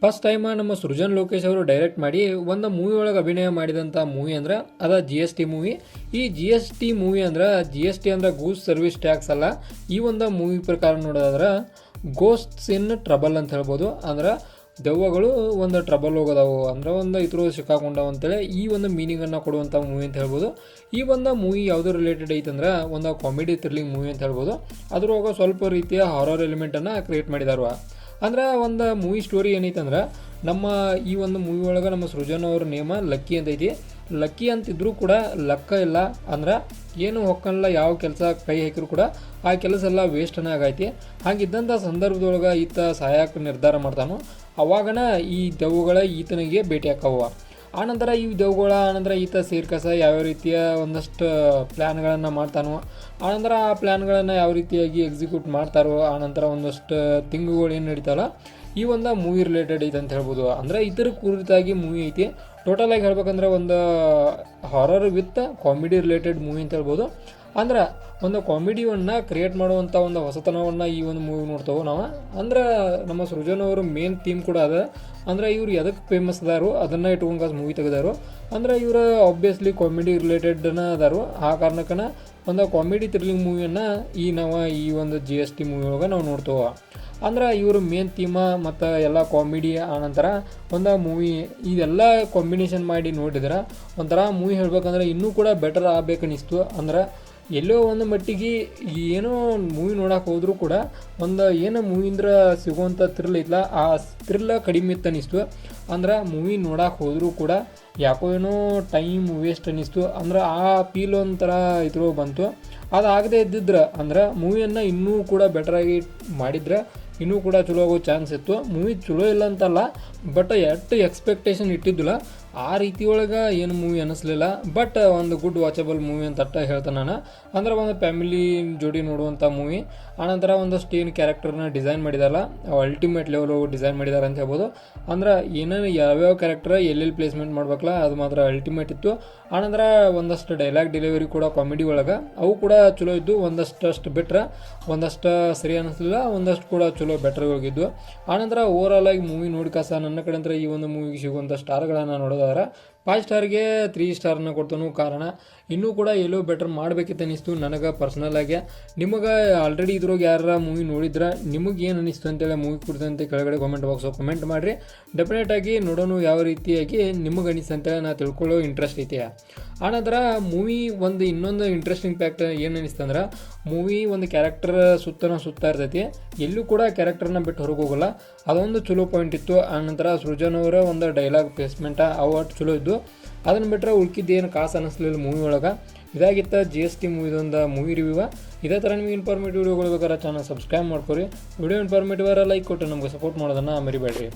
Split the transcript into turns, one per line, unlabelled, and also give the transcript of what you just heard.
First time ನಮ್ಮ ಸೃಜನ್ ಲೋಕೇಶ್ ಅವರು direct ಮಾಡಿ ಒಂದು ಮೂವಿ ಒಳಗೆ ಅಭಿನಯ ಮಾಡಿದಂಥ ಮೂವಿ ಅಂದ್ರೆ ಅದ ಜಿ ಎಸ್ ಟಿ ಮೂವಿ ಈ ಜಿ ಎಸ್ ಟಿ ಮೂವಿ ಅಂದ್ರೆ ಜಿ ಎಸ್ ಟಿ ಅಂದ್ರೆ ಗೂಸ್ ಸರ್ವಿಸ್ ಟ್ಯಾಕ್ಸ್ ಅಲ್ಲ. ಈ ಒಂದು ಮೂವಿ ಪ್ರಕಾರ ನೋಡೋದಾದ್ರೆ ಗೋಸ್ಟ್ಸ್ ಇನ್ ಟ್ರಬಲ್ ಅಂತ ಹೇಳ್ಬೋದು. ಅಂದ್ರೆ ದೆವ್ವಗಳು ಒಂದು ಟ್ರಬಲ್ ಹೋಗೋದಾವು. ಅಂದ್ರೆ ಒಂದು ಇತರ ಸಿಕ್ಕಾಕೊಂಡವು ಅಂತೇಳಿ ಈ ಒಂದು ಮೀನಿಂಗನ್ನು ಕೊಡುವಂಥ ಮೂವಿ ಅಂತ ಹೇಳ್ಬೋದು. ಈ ಒಂದು ಮೂವಿ ಯಾವುದು ರಿಲೇಟೆಡ್ ಐತಂದ್ರೆ ಒಂದು ಕಾಮಿಡಿ ಥ್ರಿಲ್ಲಿಂಗ್ ಮೂವಿ ಅಂತ ಹೇಳ್ಬೋದು. ಅದ್ರೊಳಗೆ ಸ್ವಲ್ಪ ರೀತಿಯ ಹಾರರ್ ಎಲಿಮೆಂಟನ್ನು ಕ್ರಿಯೇಟ್ ಮಾಡಿದಾರ ಅಂದ್ರೆ ಒಂದು ಮೂವಿ ಸ್ಟೋರಿ ಏನೈತೆ ಅಂದ್ರೆ ನಮ್ಮ ಈ ಒಂದು ಮೂವಿ ಒಳಗೆ ನಮ್ಮ ಸೃಜನ್ ಅವ್ರ ನೇಮ ಲಕ್ಕಿ ಅಂತ ಐತಿ. ಲಕ್ಕಿ ಅಂತಿದ್ರೂ ಕೂಡ ಲಕ್ಕ ಇಲ್ಲ. ಅಂದ್ರೆ ಏನು ಹೊಕ್ಕಲ್ಲ ಯಾವ ಕೆಲಸ ಕೈ ಹಾಕಿದ್ರು ಕೂಡ ಆ ಕೆಲಸ ಎಲ್ಲ ವೇಸ್ಟನ್ನ ಆಗೈತಿ. ಹಾಗಿದ್ದಂಥ ಸಂದರ್ಭದೊಳಗೆ ಈತ ಸಹಾಯಕ ನಿರ್ಧಾರ ಮಾಡ್ತಾನೋ. ಅವಾಗನ ಈ ದೆವ್ವಗಳ ಈತನಿಗೆ ಭೇಟಿ ಆಕ್ಕವ ಆನಂತರ ಈ ದೆವ್ವಗಳ ಆನಂತರ ಈತ ಸೀರ್ಕಸ ಯಾವ್ಯಾವ ರೀತಿಯ ಒಂದಷ್ಟು ಪ್ಲ್ಯಾನ್ಗಳನ್ನು ಮಾಡ್ತಾನೋ ಆನಂತರ ಆ ಪ್ಲ್ಯಾನ್ಗಳನ್ನು ಯಾವ ರೀತಿಯಾಗಿ ಎಕ್ಸಿಕ್ಯೂಟ್ ಮಾಡ್ತಾರೋ ಆನಂತರ ಒಂದಷ್ಟು ತಿಂಗುಗಳು ಏನು ನಡೀತಾವಲ್ಲ ಈ ಒಂದು ಮೂವಿ ರಿಲೇಟೆಡ್ ಐತೆ ಅಂತ ಹೇಳ್ಬೋದು. ಅಂದರೆ ಇದ್ರ ಕುರಿತಾಗಿ ಮೂವಿ ಐತಿ. ಟೋಟಲಾಗಿ ಹೇಳ್ಬೇಕಂದ್ರೆ ಒಂದು horror with comedy related movie ಅಂತ ಹೇಳ್ಬೋದು. ಅಂದ್ರೆ ಒಂದು ಕಾಮಿಡಿಯನ್ನು ಕ್ರಿಯೇಟ್ ಮಾಡುವಂಥ ಒಂದು ಹೊಸತನವನ್ನು ಈ ಒಂದು ಮೂವಿ ನೋಡ್ತೇವೆ ನಾವು. ಅಂದ್ರೆ ನಮ್ಮ ಸೃಜನ್ ಅವರು ಮೇನ್ ಥೀಮ್ ಕೂಡ ಅದ. ಅಂದ್ರೆ ಇವ್ರು ಎದಕ್ಕೆ ಫೇಮಸ್ ಅದಾರು? ಅದನ್ನು ಇಟ್ಕೊಂಡು ಮೂವಿ ತೆಗೆದಾರು. ಅಂದ್ರೆ ಇವರು ಆಬ್ವಿಯಸ್ಲಿ ಕಾಮಿಡಿ ರಿಲೇಟೆಡ್ನ ಅದಾರು. ಆ ಕಾರಣಕ್ಕನ ಒಂದು ಕಾಮಿಡಿ ಥ್ರಿಲ್ಲಿಂಗ್ ಮೂವಿಯನ್ನು ಈ ನಾವು ಈ ಒಂದು ಜಿ ಎಸ್ ಟಿ ಮೂವಿ ಒಳಗೆ ನಾವು ನೋಡ್ತೇವೆ. ಅಂದ್ರೆ ಇವರು ಮೇನ್ ಥೀಮ ಮತ್ತು ಎಲ್ಲ ಕಾಮಿಡಿ ಆನಂತರ ಒಂದು ಮೂವಿ ಇದೆಲ್ಲ ಕಾಂಬಿನೇಷನ್ ಮಾಡಿ ನೋಡಿದ್ರೆ ಒಂಥರ ಮೂವಿ ಹೇಳ್ಬೇಕಂದ್ರೆ ಇನ್ನೂ ಕೂಡ ಬೆಟರ್ ಆಗ್ಬೇಕನ್ನಿಸ್ತು ಅಂದ್ರೆ ಎಲ್ಲೋ ಒಂದು ಮಟ್ಟಿಗೆ ಏನೋ ಮೂವಿ ನೋಡಕ್ಕೆ ಹೋದರೂ ಕೂಡ ಒಂದು ಏನೋ ಮೂವಿಂದ ಸಿಗುವಂಥ ಥ್ರಿಲ್ ಇತ್ತಲ್ಲ ಆ ಥ್ರಿಲ್ಲ ಕಡಿಮೆ ಇತ್ತು ಅನ್ನಿಸ್ತು ಅಂದ್ರೆ ಮೂವಿ ನೋಡಕ್ಕೆ ಹೋದರೂ ಕೂಡ ಯಾಕೋ ಏನೋ ಟೈಮ್ ವೇಸ್ಟ್ ಅನ್ನಿಸ್ತು ಅಂದ್ರೆ ಆ ಫೀಲ್ ಒಂಥರ ಇದ್ರೂ ಬಂತು. ಅದಾಗದೇ ಇದ್ದಿದ್ರೆ ಅಂದ್ರೆ ಮೂವಿಯನ್ನು ಇನ್ನೂ ಕೂಡ ಬೆಟರಾಗಿ ಮಾಡಿದ್ರೆ ಇನ್ನೂ ಕೂಡ ಚಲೋ ಆಗೋ ಚಾನ್ಸ್ ಇತ್ತು. ಮೂವಿ ಚಲೋ ಇಲ್ಲ ಅಂತಲ್ಲ ಬಟ್ ಎಷ್ಟು ಎಕ್ಸ್ಪೆಕ್ಟೇಷನ್ ಇಟ್ಟಿದ್ದಿಲ್ಲ. ಆ ರೀತಿ ಒಳಗೆ ಏನು ಮೂವಿ ಅನ್ನಿಸ್ಲಿಲ್ಲ ಬಟ್ ಒಂದು ಗುಡ್ ವಾಚಬಲ್ ಮೂವಿ ಅಂತ ಅಟ್ಟ ಹೇಳ್ತಾನೆ ನಾನು. ಅಂದ್ರೆ ಒಂದು ಫ್ಯಾಮಿಲಿ ಜೋಡಿ ನೋಡುವಂಥ ಮೂವಿ ಆನಂತರ ಒಂದಷ್ಟು ಏನು ಕ್ಯಾರೆಕ್ಟರ್ನ ಡಿಸೈನ್ ಮಾಡಿದಾರಲ್ಲ ಅಲ್ಟಿಮೇಟ್ ಲೆವೆಲ್ ಡಿಸೈನ್ ಮಾಡಿದಾರೆ ಅಂತ ಹೇಳ್ಬೋದು. ಅಂದ್ರೆ ಏನೇನು ಯಾವ್ಯಾವ ಕ್ಯಾರೆಕ್ಟರ್ ಎಲ್ಲೆಲ್ಲಿ ಪ್ಲೇಸ್ಮೆಂಟ್ ಮಾಡ್ಬೇಕಲ್ಲ, ಅದು ಮಾತ್ರ ಅಲ್ಟಿಮೇಟ್ ಇತ್ತು. ಆನಂತರ ಒಂದಷ್ಟು ಡೈಲಾಗ್ ಡೆಲಿವರಿ ಕೂಡ ಕಾಮಿಡಿ ಒಳಗೆ. ಅವು ಕೂಡ ಚಲೋ ಇದ್ದು ಒಂದಷ್ಟು ಅಷ್ಟು ಬೆಟ್ರ ಒಂದಷ್ಟು ಸರಿ ಅನ್ನಿಸ್ಲಿಲ್ಲ, ಒಂದಷ್ಟು ಕೂಡ ಚಲೋ ಬೆಟರ್ ಹೋಗಿದ್ದು. ಆನಂತರ ಓವರ್ ಆಲ್ ಆಗಿ ಮೂವಿ ನೋಡ್ಕಾಸ ನನ್ನ ಕಡೆ ಅಂದ್ರೆ ಈ ಒಂದು ಮೂವಿಗೆ ಸಿಗುವಂಥ ಸ್ಟಾರ್ಗಳನ್ನು ನೋಡೋದಾದ್ರೆ ಫೈವ್ ಸ್ಟಾರ್ಗೆ ತ್ರೀ ಸ್ಟಾರ್ನ ಕೊಡ್ತಾನು ಕಾರಣ. ಇನ್ನೂ ಕೂಡ ಎಲ್ಲೋ ಬೆಟರ್ ಮಾಡಬೇಕಿತ್ತು ಅನ್ನಿಸ್ತು ನನಗೆ ಪರ್ಸ್ನಲ್ ಆಗಿ. ನಿಮಗೆ ಆಲ್ರೆಡಿ ಇದ್ರಾಗ ಯಾರ ಮೂವಿ ನೋಡಿದ್ರೆ, ನಿಮಗೆ ಏನು ಅನ್ನಿಸ್ತು ಅಂತೇಳಿ ಮೂವಿ ಕುರಿತಂತೆ ಕೆಳಗಡೆ ಕಾಮೆಂಟ್ ಬಾಕ್ಸ್ ಕಮೆಂಟ್ ಮಾಡಿರಿ. ಡೆಫಿನೆಟಾಗಿ ನೋಡೋಣ ಯಾವ ರೀತಿಯಾಗಿ ನಿಮಗೆ ಅನಿಸ್ತು ಅಂತೇಳಿ ನಾನು ತಿಳ್ಕೊಳ್ಳೋ ಇಂಟ್ರೆಸ್ಟ್ ಐತೆ. ಆನಂತರ ಮೂವಿ ಒಂದು ಇನ್ನೊಂದು ಇಂಟ್ರೆಸ್ಟಿಂಗ್ ಫ್ಯಾಕ್ಟ್ ಏನು ಅನಿಸ್ತಂದ್ರೆ ಮೂವಿ ಒಂದು ಕ್ಯಾರೆಕ್ಟರ್ ಸುತ್ತನ ಸುತ್ತಾ ಇರ್ತೈತಿ. ಎಲ್ಲೂ ಕೂಡ ಕ್ಯಾರೆಕ್ಟರ್ನ ಬಿಟ್ಟು ಹೊರಗೆ ಹೋಗಲ್ಲ. ಅದೊಂದು ಚಲೋ ಪಾಯಿಂಟ್ ಇತ್ತು. ಆನಂತರ ಸೃಜನ್ ಅವರ ಒಂದು ಡೈಲಾಗ್ ಪ್ಲೇಸ್ಮೆಂಟ ಅವು ಅಷ್ಟು ಚಲೋ ಇದ್ದು ಅದನ್ನು ಬಿಟ್ಟರೆ ಉಳ್ಕಿದ್ದೇನು ಕಾಸು ಅನ್ನಿಸ್ಲಿಲ್ಲ ಮೂವಿ ಒಳಗೆ. ಇದಾಗಿತ್ತ ಜಿ ಎಸ್ ಟಿ ಮೂವಿದೊಂದು ಮೂವಿ ರಿವ್ಯೂವ ಇದೇ ಥರ ನಿಮಗೆ ಇನ್ಫಾರ್ಮೇಟಿವ್ ವಿಡಿಯೋಗಳು ಬೇಕಾದ್ರೆ ಚಾನಲ್ ಸಬ್ಸ್ಕ್ರೈಬ್ ಮಾಡ್ಕೊರಿ. ವಿಡಿಯೋ ಇನ್ಫಾರ್ಮೇಟಿವ್ ಲೈಕ್ ಕೊಟ್ಟು ನಮಗೆ ಸಪೋರ್ಟ್ ಮಾಡೋದನ್ನು ಮರಿಬೇಡ್ರಿ.